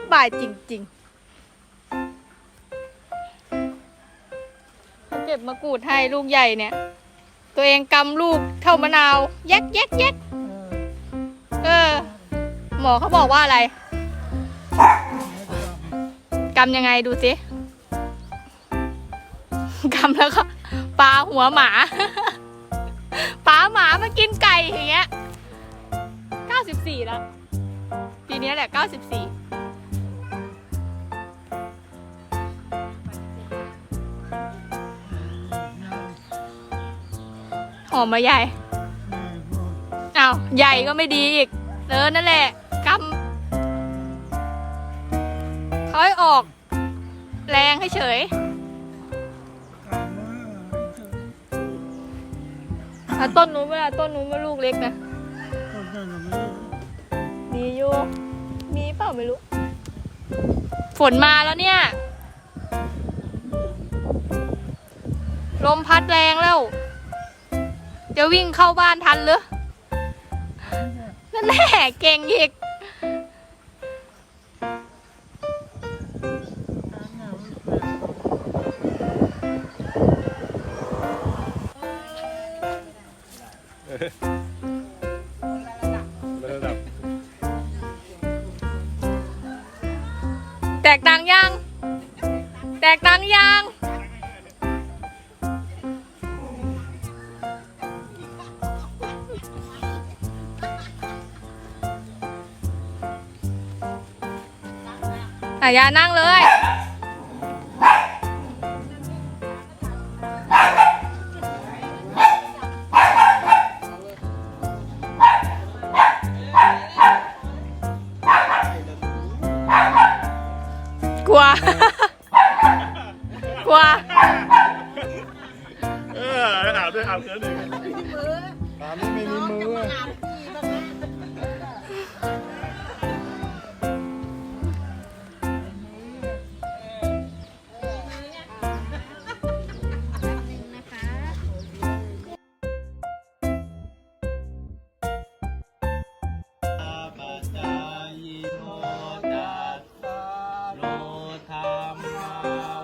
สบายจริงๆเขาเก็บมะกรูดให้ลูกใหญ่เนี่ย ตัวเองกำลูกเท่ามะนาวแยกแยกแยกเออ หมอเขาบอกว่าอะไรกำยังไงดูสิกำแล้วก็ปลาหัวหมาปลาหมามากินไก่อย่างเงี้ย94แล้วปีนี้แหละ 94 หอมมาใหญ่อ้าวใหญ่ก็ไม่ดีอีกเออนั่นแหละกำเขาให้ออก แรงให้เฉยอะต้นนู้นเวลาต้นนู้นว่าลูกเล็กนะมีอยู่มีเปล่าไม่รู้ ฝนมาแล้วเนี่ย ลมพัดแรงแล้ว จะวิ่งเข้าบ้านทันหรือนั่นแหละเก่งอีก อย่านั่งเลย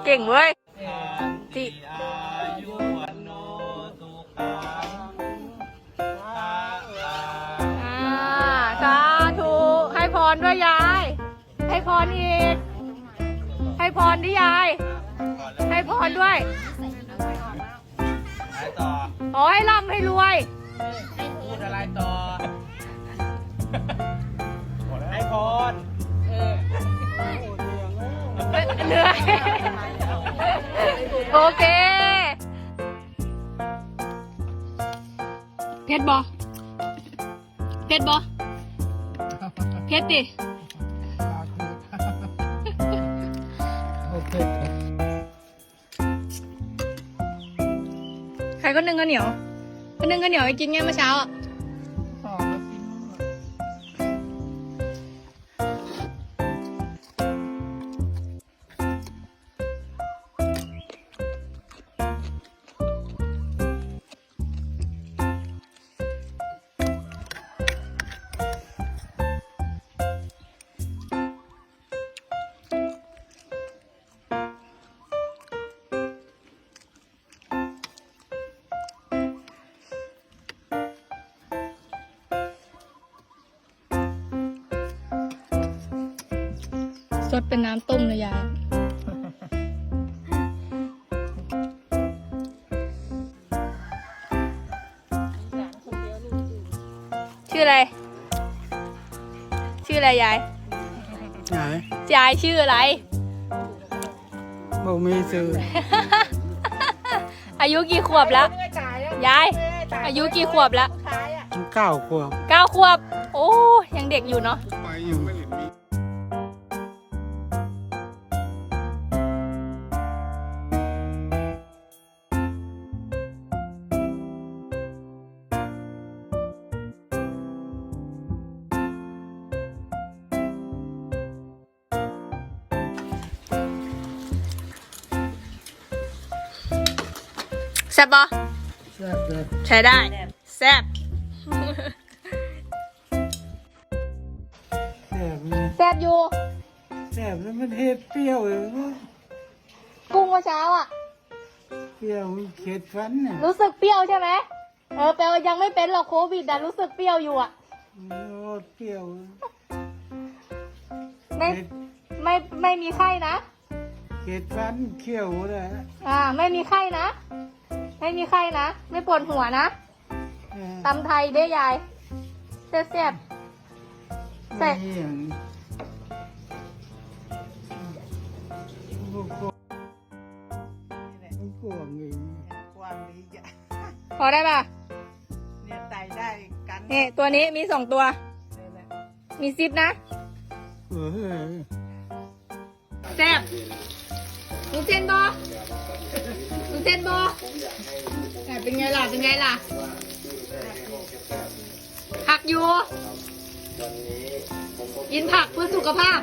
เก่งเว้ยที่อ่าสาธุให้พรด้วยยาย ให้พรอีก ให้พรดิยาย ให้พรด้วยไปต่อขอให้ร่ำให้รวย พูดอะไรต่อ ให้พรเหนื่อย โอเคเพชรบอเพชรบอเพชรดิใครก็นึ่งข้าวเหนียวก็นึ่งข้าวเหนียวให้กินไงเมื่อเช้าอะ ดเป็นน้ำต้มเลยยายชื่ออะไร ชื่ออะไรยาย ไหนยายชื่ออะไรบ่มีซื้ออายุกี่ขวบแล้ว ยาย อายุกี่ขวบแล้วเก้าขวบเก้าขวบ โอ้ยังเด็กอยู่เนาะ แซ่บปะแซ่บเลยใช้ได้ แซ่บแซ่บเลยแซ่บอยู่แซ่บแล้วมันเฮ็ดเปรี้ยวเลยกุ้งเมื่อเช้าอะ เปรี้ยวเข็ดฟันน่ะรู้สึกเปรี้ยวใช่ไหมเออแปลว่ายังไม่เป็นหรอกโควิดแต่รู้สึกเปรี้ยวอยู่อะ โอ้เปรี้ยวไม่เข็ดไม่ไม่มีไข้นะ เข็ดฟันเขี้ยวเลยอ่า ไม่มีไข้นะ ไม่มีไข้นะ ไม่ปวดหัวนะเออตำไทยเด้ยายแซ่บๆใส่ไม่อย่างโอ้โหมันกลัวงี้ความดีจะพอได้ป่ะเนี่ยไต่ได้กันนี่ตัวนี้มีสองตัวนี่แหละมีซิปนะเออแซ่บ มึงเซนบอมึงเซนบอแต่เป็นไงล่ะ เป็นไงล่ะผักอยู่กินผักเพื่อสุขภาพ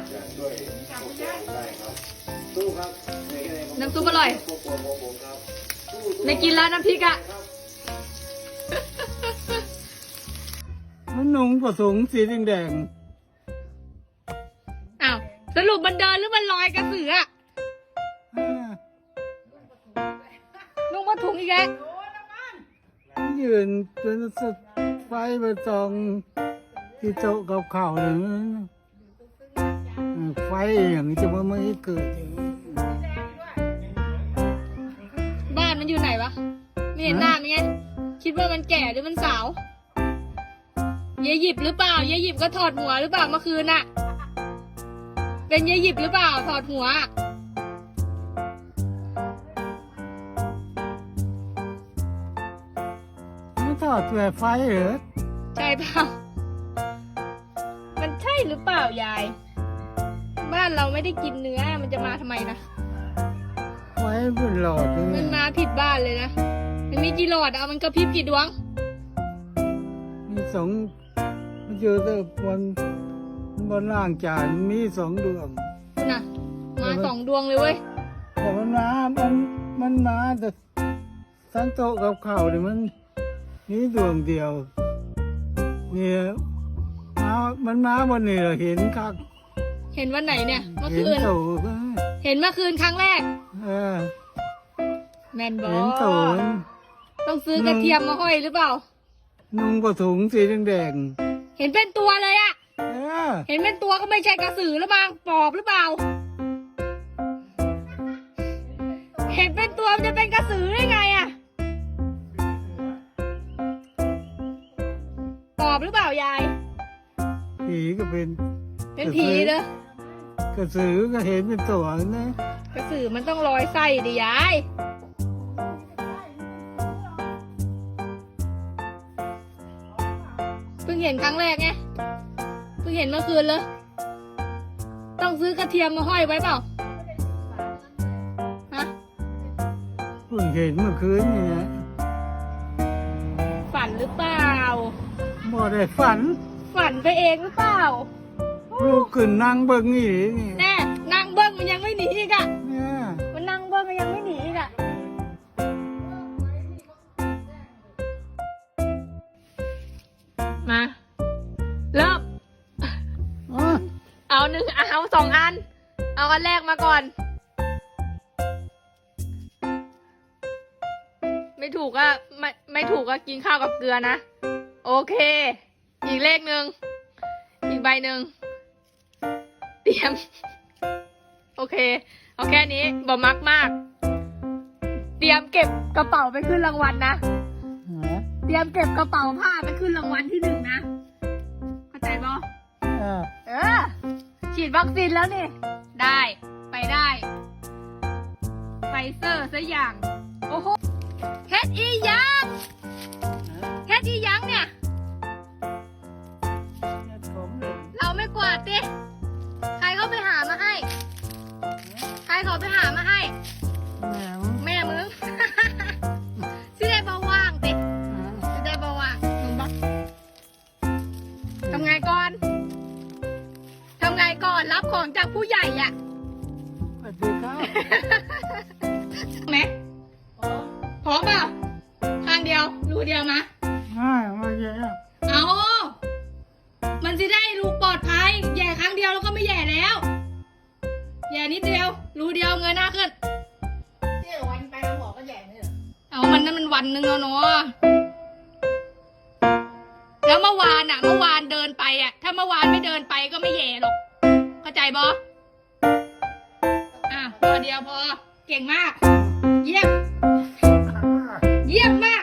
น้ำซุปอร่อย ไม่กินแล้วน้ำพริกอะมันนุ่งผสมสีแดงอ้าว สรุปมันเดินหรือมันลอยกระสืออะาถุงอีกแล้วยืนเป็นสดไฟไปตองที่โต๊ะกับข้าวเลยไฟอย่างนี้จะมาไม่เกิดอย่างนี้บ้านมันอยู่ไหนวะไม่เห็นหน้ามันไงคิดว่ามันแก่หรือมันสาวเยายหยิบหรือเปล่าเยายหยิบก็ถอดหัวหรือเปล่าเมื่อคืนน่ะ เป็นเยายหยิบหรือเปล่าถอดหัว อดแต่ไฟเหรอใช่เปล่า มันใช่หรือเปล่ายาย บ้านเราไม่ได้กินเนื้อ มันจะมาทำไมนะไฟเป็นหลอดเลยมันมาผิดบ้านเลยนะ มันมีกี่หลอดอะมันกระพริบกี่ดวง มีสองมันเจอแต่วันบนล่างจานมีสองดวง น่ะ มาสองดวงเลยเว้ย แต่มันมามันมันมาแต่ทั้งโต๊ะกับข้าวเนี่ยมัน มีดวงเดียวเนี่ยมามันมาวันนี้เราเห็นคักเห็นวันไหนเนี่ย เมื่อเห็นคืน โตเห็นเมื่อคืนครั้งแรก เออแมนบอเห็นโตมันต้องซื้อกระเทียมมาห้อยหรือเปล่า นุ่งผ้าถุงสีแดงเห็นเป็นตัวเลยอะๆเออเห็นเป็นตัวก็ไม่ใช่กระสือหรือมั้งปอบหรือเปล่า เห็นเป็นตัวมันจะเป็นกระสือได้ไงายาย ผีก็เป็นเป็นผีเด้อกระสือก็เห็นเป็นตัวนะกระสือมันต้องลอยไส้ดิยายเพิ่งเห็นครั้งแรกไงเพิ่งเห็นเมื่อคืนเลย ต้องซื้อกระเทียมมาห้อยไว้เปล่าฮะเพิ่งเห็นเมื่อคืนนี่นะฝันหรือเปล่า บ่ได้ฝัน ฝันไปเองหรือเปล่าลูกขึ้นนั่งเบิ่งนี่นี่แน่นั่งเบิ้งมันยังไม่หนีอีกอะเนี่ยมันนั่งเบิ้งมันยังไม่หนีอีกอะมาเริ่มอ๋อเอาหนึ่งเอาสองอัน เอาอันแรกมาก่อน ไม่ถูกก็ไม่ไม่ถูกก็กินข้าวกับเกลือนะ โอเค อีกเลขหนึ่ง อีกใบหนึ่ง เตรียม โอเค เอาแค่นี้บ่มักมาก เตรียมเก็บกระเป๋าไปขึ้นรางวัลนะฮะเตรียมเก็บกระเป๋าผ้าไปขึ้นรางวัลที่หนึ่งนะ เข้าใจปะเออ เออ ฉีดวัคซีนแล้วนี่ ได้ ไปได้ ไฟเซอร์ซะอย่าง โอ้โหเฮ็ดอีหยัง เฮ็ดอีหยังเนี่ยผมเลยเราไม่กวาดดิใครเขาไปหามาให้ ใครเขาไปหามาให้แมวแม่มึง สิได้เบาว่างติสิได้เบาว่างหนูบอกทำไงก่อนทำไงก่อนรับของจากผู้ใหญ่อะสวัสดีครับไหมพร้อมเปล่าข้างเดียวรูเดียวมะ อ่ามาเยอะเอา มันจะได้รูปลอดภัยแย่ครั้งเดียวแล้วก็ไม่แย่แล้วเดียวเงยหน้าขึ้น เที่ยววันไปหาหมอก็แย่ไม่เหรอเอามันนั่นมันวันหนึงแล้วเนาะ แล้วเมื่อวานอะเมื่อวานเดินไปอะถ้าเมื่อวานไม่เดินไปก็ไม่แย่หรอก เข้าใจบออะตัวเดียวพอ เก่งมาก เยี่ยม เยี่ยมมาก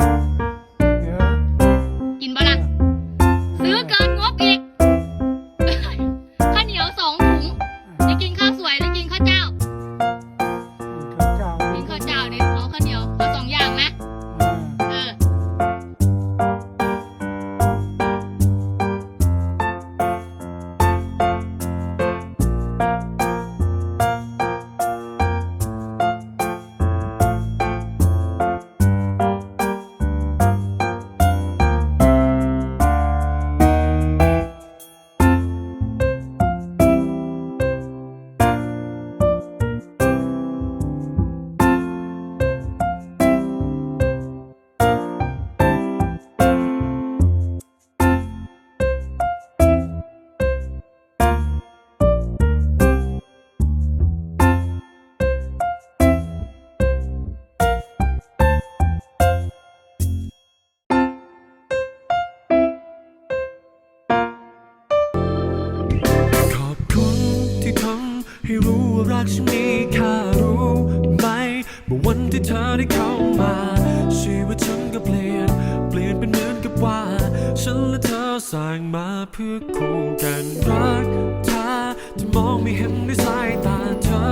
ให้รู้ว่ารักฉันมีค่ารู้ไหมเมื่อวันที่เธอได้เข้ามา ชีวิตฉันก็เปลี่ยน เปลี่ยนเป็นเหมือนกับว่า ฉันและเธอสร้างมาเพื่อคู่กันรักเธอที่มองไม่เห็นด้วยสายตาเธอ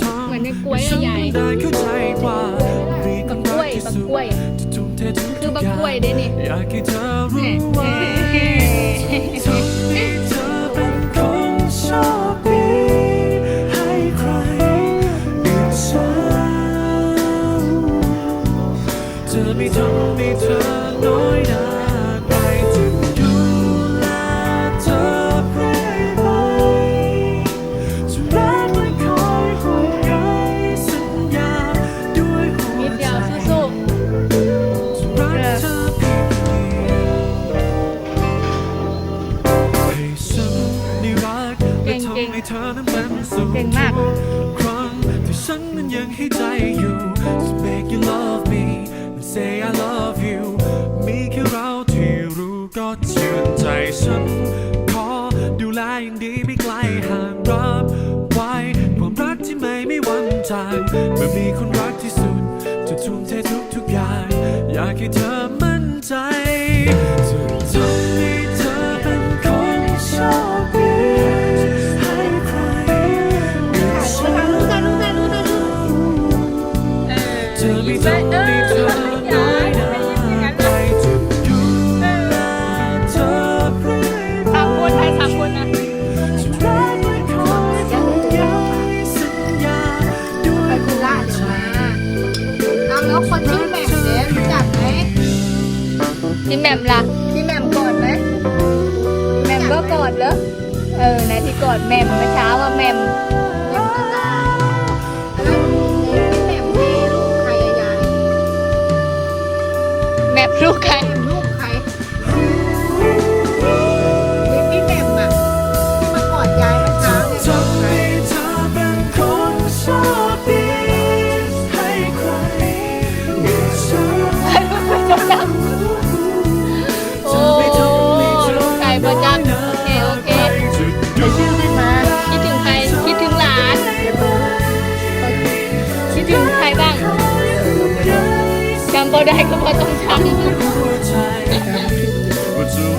ทำเหมือนในกล้วยอะฉันใหญ่ได้เข้าใจว่ามีคบักนกล้รัวยที่บักสุดกล้วยที่ทุ่มเททุกคือๆบักอย่างกล้วยเด้นี่ อยากให้เธอรู้ไว้ ทำให้เธอเป็นคนโชคดี จะรักเธอเพียงเดียวให้ฉันได้รักและทำให้เธอนั้นเป็นสุขเก่งมากครั้งที่ฉันนั้นยังให้ใจอยู่ So make you love me and say I love you มีแค่เราที่รู้ก็ชื่นใจฉัน อยากให้เธอมั่นใจ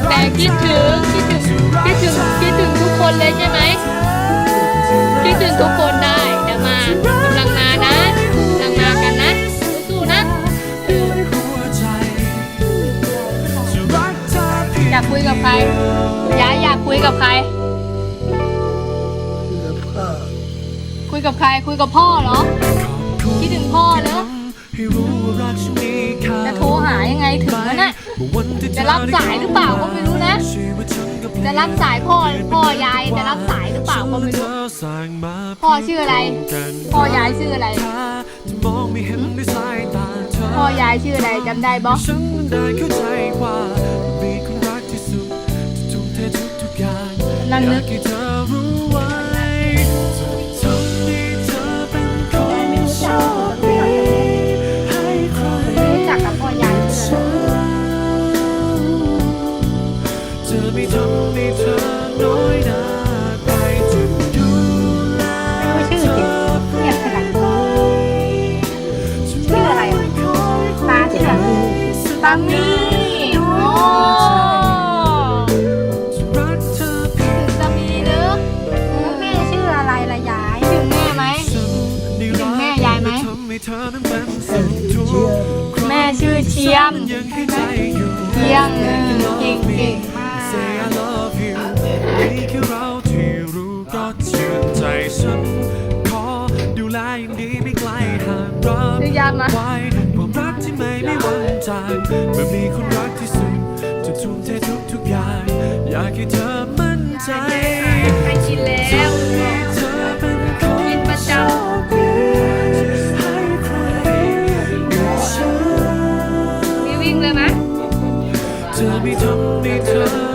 แต่คิดถึงคิดถึงคิดถึงคิดถึงทุกคนเลยใช่ไหมคิดถึงทุกคนได้เดี๋ยวมากำลังมานะกำลังมากันนะสู้ๆนะอยากคุยกับใครยายอยากคุยกับใคร คุยกับใครคุยกับพ่อเหรอ รับสายหรือเปล่าก็ไม่รู้นะ จะรับสายพ่อพ่อยายจะรับสายหรือเปล่าก็ไม่รู้ พ่อชื่ออะไร พ่อยายชื่ออะไร พ่อยายชื่ออะไรจำได้บ่ฉันนั้น ยังยมเก่งเก่งมากนี่คือเราที่รู้ก็ชื่นใจฉันขอดูแลอย่างดีไม่ไกลห่างรับไว้ความรักที่ไม่ไม่วันจางเมื่อมีคนรักที่สุดจะทุ่มเททุกทุกอย่าง อยากให้เธอมั่นใจไปกินแล้ว don't be.